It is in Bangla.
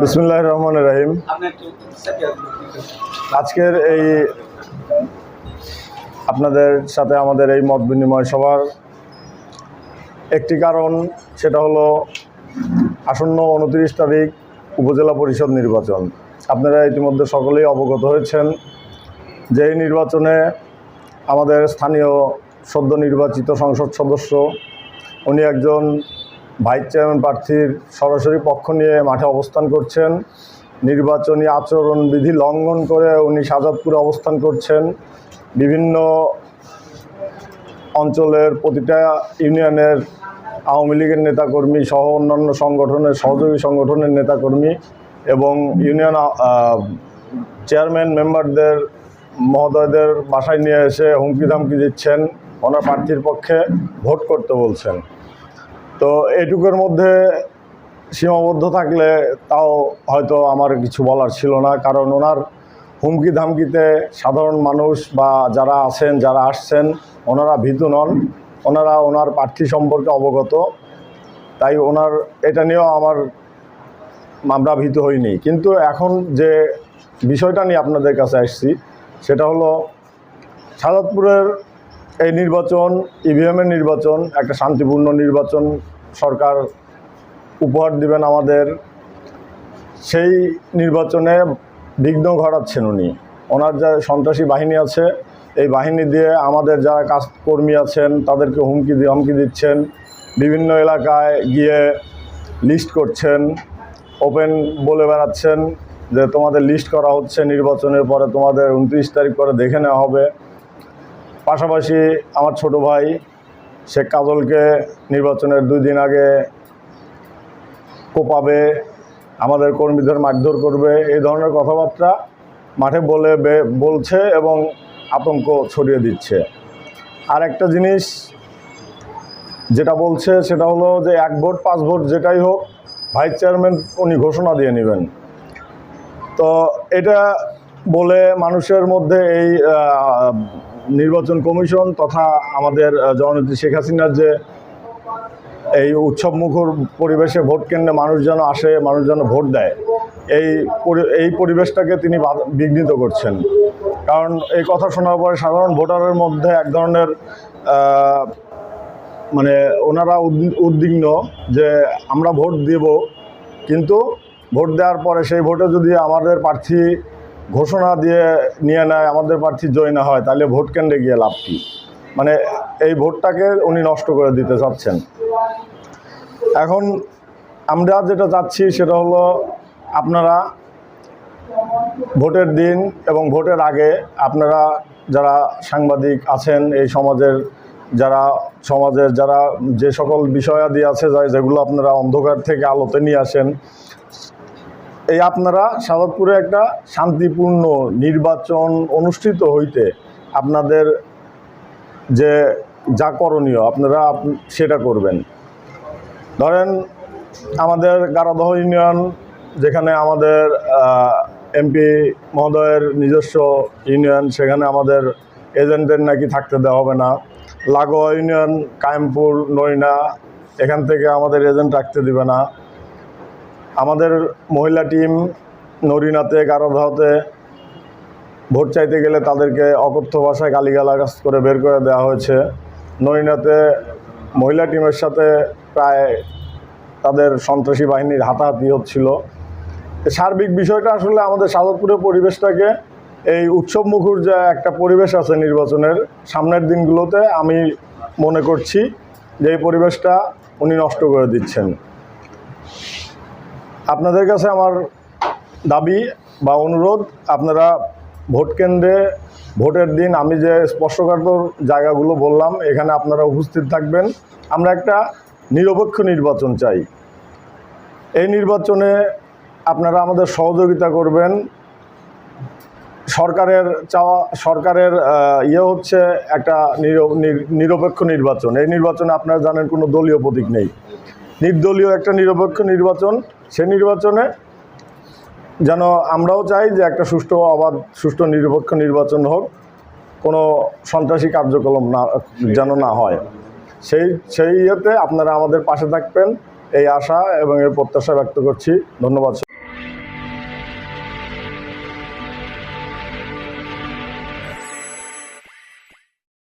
বিসমুল্লাহ রহমান রাহিম। আজকের এই আপনাদের সাথে আমাদের এই মত বিনিময় সভার একটি কারণ, সেটা হলো আসন্ন উনত্রিশ তারিখ উপজেলা পরিষদ নির্বাচন। আপনারা ইতিমধ্যে সকলেই অবগত হয়েছেন যে এই নির্বাচনে আমাদের স্থানীয় সদ্য নির্বাচিত সংসদ সদস্য, উনি একজন ভাইস চেয়ারম্যান প্রার্থীর সরাসরি পক্ষ নিয়ে মাঠে অবস্থান করছেন। নির্বাচনী আচরণবিধি লঙ্ঘন করে উনি শাহজাদপুরে অবস্থান করছেন। বিভিন্ন অঞ্চলের প্রতিটা ইউনিয়নের আওয়ামী লীগের নেতাকর্মী সহ অন্যান্য সংগঠনের, সহযোগী সংগঠনের নেতাকর্মী এবং ইউনিয়ন চেয়ারম্যান মেম্বারদের, মহোদয়দের বাসায় নিয়ে এসে হুমকি ধামকি দিচ্ছেন। ওনার প্রার্থীর পক্ষে ভোট করতে বলছেন। তো এটুকুর মধ্যে সীমাবদ্ধ থাকলে তাও হয়তো আমার কিছু বলার ছিল না। কারণ ওনার হুমকি ধামকিতে সাধারণ মানুষ বা যারা আছেন, যারা আসছেন, ওনারা ভীতু নন। ওনারা ওনার প্রার্থী সম্পর্কে অবগত। তাই ওনার, এটা নিয়েও আমার আমরা ভীত হইনি। কিন্তু এখন যে বিষয়টা নিয়ে আপনাদের কাছে আসছি, সেটা হলো সাজাদপুরের এই নির্বাচন ইভিএমের নির্বাচন, একটা শান্তিপূর্ণ নির্বাচন সরকার উপহার দিবেন আমাদের। সেই নির্বাচনে বিঘ্ন ঘটাচ্ছেন উনি। ওনার যা সন্ত্রাসী বাহিনী আছে, এই বাহিনী দিয়ে আমাদের যারা কাজ কর্মী আছেন, তাদেরকে হুমকি দিয়ে হুমকি দিচ্ছেন। বিভিন্ন এলাকায় গিয়ে লিস্ট করছেন, ওপেন বলে বেড়াচ্ছেন যে তোমাদের লিস্ট করা হচ্ছে নির্বাচনের পরে তোমাদের উনত্রিশ তারিখ পরে দেখে নেওয়া হবে। পাশাপাশি আমার ছোট ভাই শেখ কাজলকে নির্বাচনের দুই দিন আগে কোপাবে, আমাদের কর্মীদের মারধর করবে, এই ধরনের কথাবার্তা মাঠে বলে বলছে এবং আতঙ্ক ছড়িয়ে দিচ্ছে। আর একটা জিনিস যেটা বলছে সেটা হলো যে এক ভোট, পাঁচ ভোট যেটাই হোক, ভাইস চেয়ারম্যান উনি ঘোষণা দিয়ে নেবেন। তো এটা বলে মানুষের মধ্যে এই নির্বাচন কমিশন তথা আমাদের জননেত্রী শেখ হাসিনার যে এই উৎসব মুখর পরিবেশে ভোট কেন্দ্রে মানুষ যেন আসে, মানুষ যেন ভোট দেয়, এই এই পরিবেশটাকে তিনি বিঘ্নিত করছেন। কারণ এই কথা শোনার পরে সাধারণ ভোটারের মধ্যে এক ধরনের মানে ওনারা উদ্বিগ্ন যে আমরা ভোট দেব, কিন্তু ভোট দেওয়ার পরে সেই ভোটে যদি আমাদের প্রার্থী ঘোষণা দিয়ে নিয়ে নেয়, আমাদের প্রার্থী জয় না হয়, তাহলে ভোট কেন্দ্রে গিয়ে লাভ কী? মানে এই ভোটটাকে উনি নষ্ট করে দিতে চাচ্ছেন। এখন আমরা যেটা চাচ্ছি সেটা হলো আপনারা ভোটের দিন এবং ভোটের আগে আপনারা যারা সাংবাদিক আছেন, এই সমাজের যারা সমাজের যারা যে সকল বিষয়াদি আছে যেগুলো আপনারা অন্ধকার থেকে আলোতে নিয়ে আসেন এই আপনারা সাদাতপুরে একটা শান্তিপূর্ণ নির্বাচন অনুষ্ঠিত হইতে আপনাদের যে যা করণীয়, আপনারা আপ- সেটা করবেন। ধরেন আমাদের গারাদহ ইউনিয়ন, যেখানে আমাদের এমপি মহোদয়ের নিজস্ব ইউনিয়ন, সেখানে আমাদের এজেন্টদের নাকি থাকতে দেওয়া হবে না। লাগোয়া ইউনিয়ন, কায়েমপুর, নইনা, এখান থেকে আমাদের এজেন্ট রাখতে দিবে না। আমাদের মহিলা টিম নরিনাতে গারদহতে ভোট চাইতে গেলে তাদেরকে অকথ্য ভাষায় গালিগালাগাজ করে বের করে দেওয়া হয়েছে। নরিনাতে মহিলা টিমের সাথে প্রায় তাদের সন্ত্রাসী বাহিনীর হাতাহাতি হচ্ছিল। সার্বিক বিষয়টা আসলে আমাদের সাদতপুরের পরিবেশটাকে, এই উৎসব মুখর যে একটা পরিবেশ আছে নির্বাচনের সামনের দিনগুলোতে আমি মনে করছি যে এই পরিবেশটা উনি নষ্ট করে দিচ্ছেন। আপনাদের কাছে আমার দাবি বা অনুরোধ, আপনারা ভোট কেন্দ্রে ভোটের দিন আমি যে স্পর্শকাতর জায়গাগুলো বললাম, এখানে আপনারা উপস্থিত থাকবেন। আমরা একটা নিরপেক্ষ নির্বাচন চাই। এই নির্বাচনে আপনারা আমাদের সহযোগিতা করবেন। সরকারের চাওয়া, সরকারের ইয়ে হচ্ছে একটা নির- নির- নিরপেক্ষ নির্বাচন। এই নির্বাচনে আপনারা জানেন কোনো দলীয় প্রতীক নেই। নির্দলীয় একটা নিরপেক্ষ নির্বাচন, সে নির্বাচনে যেন আমরাও চাই যে একটা সুষ্ঠু অবাধ, সুষ্ঠু নিরপেক্ষ নির্বাচন হোক, কোনো সন্ত্রাসী কার্যক্রম না, যেন না হয়। সেই সেই ইয়েতে আপনারা আমাদের পাশে থাকবেন, এই আশা এবং এই প্রত্যাশা ব্যক্ত করছি। ধন্যবাদ